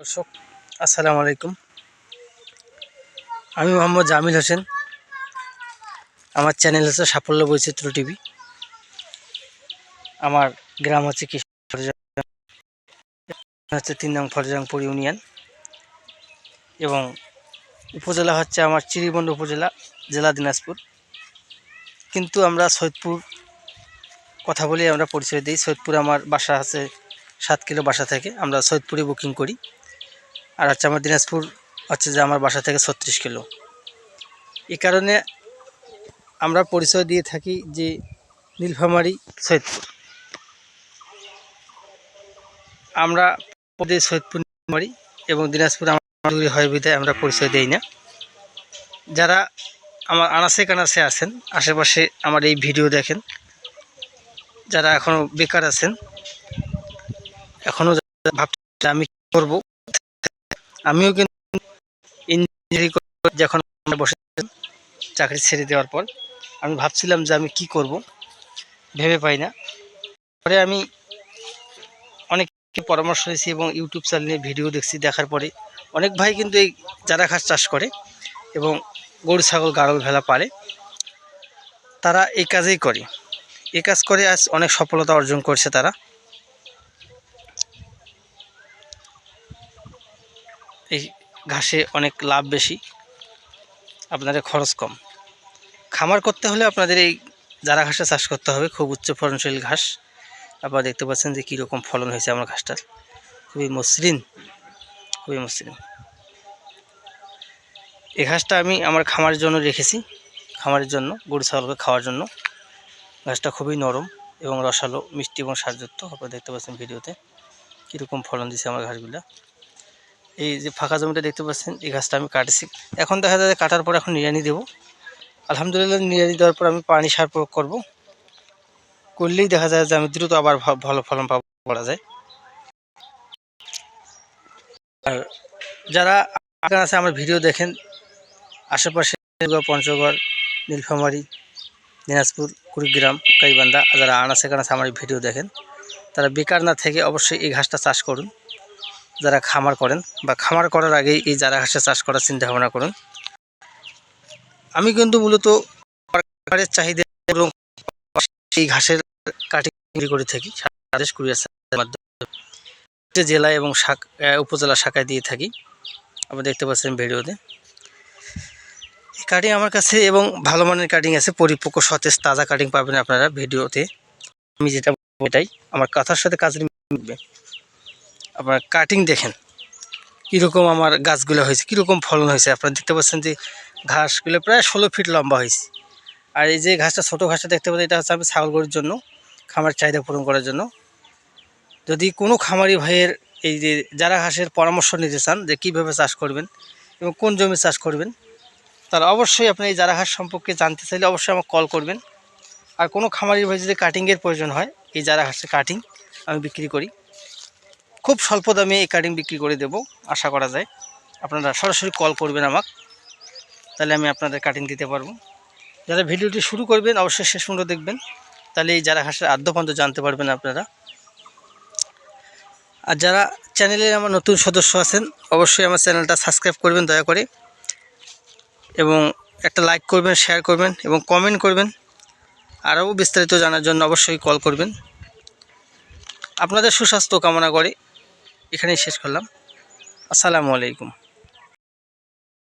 দর্শক, আসসালামু আলাইকুম। আমি মোহাম্মদ জামিল হোসেন। আমার চ্যানেল হচ্ছে সাফল্য বৈচিত্র্য টিভি। আমার গ্রাম হচ্ছে কৃষ্ণ হচ্ছে তিন নং ফরজাংপুর ইউনিয়ন। এবং উপজেলা হচ্ছে আমার চিরিবন্ড উপজেলা, জেলা দিনাজপুর। কিন্তু আমরা সৈয়দপুর কথা বলে আমরা পরিচয় দিই। সৈয়দপুর আমার বাসা আছে সাত কিলো বাসা থেকে। আমরা সৈয়দপুরে বুকিং করি। আর হচ্ছে আমার দিনাজপুর হচ্ছে যে আমার বাসা থেকে ছত্রিশ কিলো। এই কারণে আমরা পরিচয় দিয়ে থাকি যে নীলফামারি, সৈয়দপুর। আমরা সৈয়দপুর, নীলফামারি এবং দিনাজপুর আমার দূরে হয় বিধায় আমরা পরিচয় দেই না। যারা আমার আনাসে কানাসে আছেন, আশেপাশে আমার এই ভিডিও দেখেন, যারা এখনও বেকার আছেন এখনও ভাবছি আমি করব? আমিও কিন্তু ইঞ্জিনিয়ারিং যখন বসে চাকরি ছেড়ে দেওয়ার পর। আমি ভাবছিলাম যে আমি কি করব, ভেবে পাই না। পরে আমি অনেক পরামর্শ নিয়েছি এবং ইউটিউব চ্যানেলে ভিডিও দেখছি, দেখার পরে অনেক ভাই কিন্তু এই চারা ঘাস চাষ করে এবং গরু, ছাগল গাড়ল ভেলা পারে তারা এই কাজেই করে। এই কাজ করে আজ অনেক সফলতা অর্জন করছে তারা। এই ঘাসে অনেক লাভ বেশি, আপনাদের খরচ কম। খামার করতে হলে আপনাদের এই যারা ঘাসে চাষ করতে হবে, খুব উচ্চ ফলনশীল ঘাস। আপনারা দেখতে পাচ্ছেন যে কীরকম ফলন হয়েছে আমার ঘাসটার। খুবই মসৃণ খুবই মসৃণ। এই ঘাসটা আমি আমার খামারের জন্য রেখেছি, খামারের জন্য, গরু, ছাগলকে খাওয়ার জন্য। ঘাসটা খুবই নরম এবং রসালো, মিষ্টি এবং সারযুক্ত আপনারা দেখতে পাচ্ছেন ভিডিওতে। কীরকম ফলন দিছে আমার ঘাসগুলা। এই যে ফাঁকা জমিটা দেখতে পাচ্ছেন, এই ঘাসটা আমি কাটেছি। এখন দেখা যায় কাটার পর এখন নিড়ানি দেবো। আলহামদুলিল্লাহ নিড়ানি দেওয়ার পর আমি পানি সার প্রয়োগ করব। করলেই দেখা যায় যে আমি দ্রুত আবার ভালো ফলন পাবো বলা যায়। আর যারা আছে, আমার ভিডিও দেখেন, আশেপাশে পঞ্চগড়, নীলফামারী, দিনাজপুর, কুড়িগ্রাম কাইবান্ধা যারা আনাচে কানাচে আমার ভিডিও দেখেন, তারা বেকার না থেকে অবশ্যই এই ঘাসটা চাষ করুন। যারা খামার করেন বা খামার করার আগেই এই চারা ঘাসের চাষ করার চিন্তা ভাবনা করুন। আমি কিন্তু মূলত চাহিদা এবং এই ঘাসের কাটিং করে থাকি সারা দেশ কুরিয়ার মাধ্যমে। জেলা এবং উপজেলা শাখায় দিয়ে থাকি। আপনি দেখতে পাচ্ছেন ভিডিওতে। এই কাটিং আমার কাছে এবং ভালো মানের কাটিং আছে, পরিপক্ক, সতেজ, তাজা কাটিং পাবেন আপনারা ভিডিওতে। আমি যেটা এটাই, আমার কথার সাথে কাজের মিলবে। আপনার কাটিং দেখেন। কীরকম আমার গাছগুলো হয়েছে, কীরকম ফলন হয়েছে। আপনারা দেখতে পাচ্ছেন যে ঘাসগুলো প্রায় ষোলো ফিট লম্বা হয়েছে। আর এই যে ঘাসটা, ছোটো ঘাসটা দেখতে পাচ্ছেন, এটা হচ্ছে আমি ছাগল গরুর জন্য, খামার চাহিদা পূরণ করার জন্য। যদি কোনো খামারি ভাইয়ের এই যে যারা ঘাসের পরামর্শ নিতে চান যে কীভাবে চাষ করবেন এবং কোন জমি চাষ করবেন, তারা অবশ্যই আপনি এই যারা ঘাস সম্পর্কে জানতে চাইলে অবশ্যই আমাকে কল করবেন। আর কোনো খামারি ভাই যদি কাটিংয়ের প্রয়োজন হয়, এই যারা ঘাসের কাটিং আমি বিক্রি করি। খুব স্বল্প দামে এই কাটিং বিক্রি করে দেব, আশা করা যায়। আপনারা সরাসরি কল করবেন আমাকে, তাহলে আমি আপনাদের কাটিং দিতে পারব। যারা ভিডিওটি শুরু করবেন, অবশ্যই শেষ পর্যন্ত দেখবেন, তাহলে এই যারা হাঁসের আদ্যপন্ত জানতে পারবেন আপনারা। আর যারা চ্যানেলে আমার নতুন সদস্য আছেন, অবশ্যই আমার চ্যানেলটা সাবস্ক্রাইব করবেন দয়া করে। এবং একটা লাইক করবেন, শেয়ার করবেন এবং কমেন্ট করবেন। আরও বিস্তারিত জানার জন্য অবশ্যই কল করবেন। আপনাদের সুস্বাস্থ্য কামনা করে। এখানেই শেষ করলাম। আসসালামু আলাইকুম।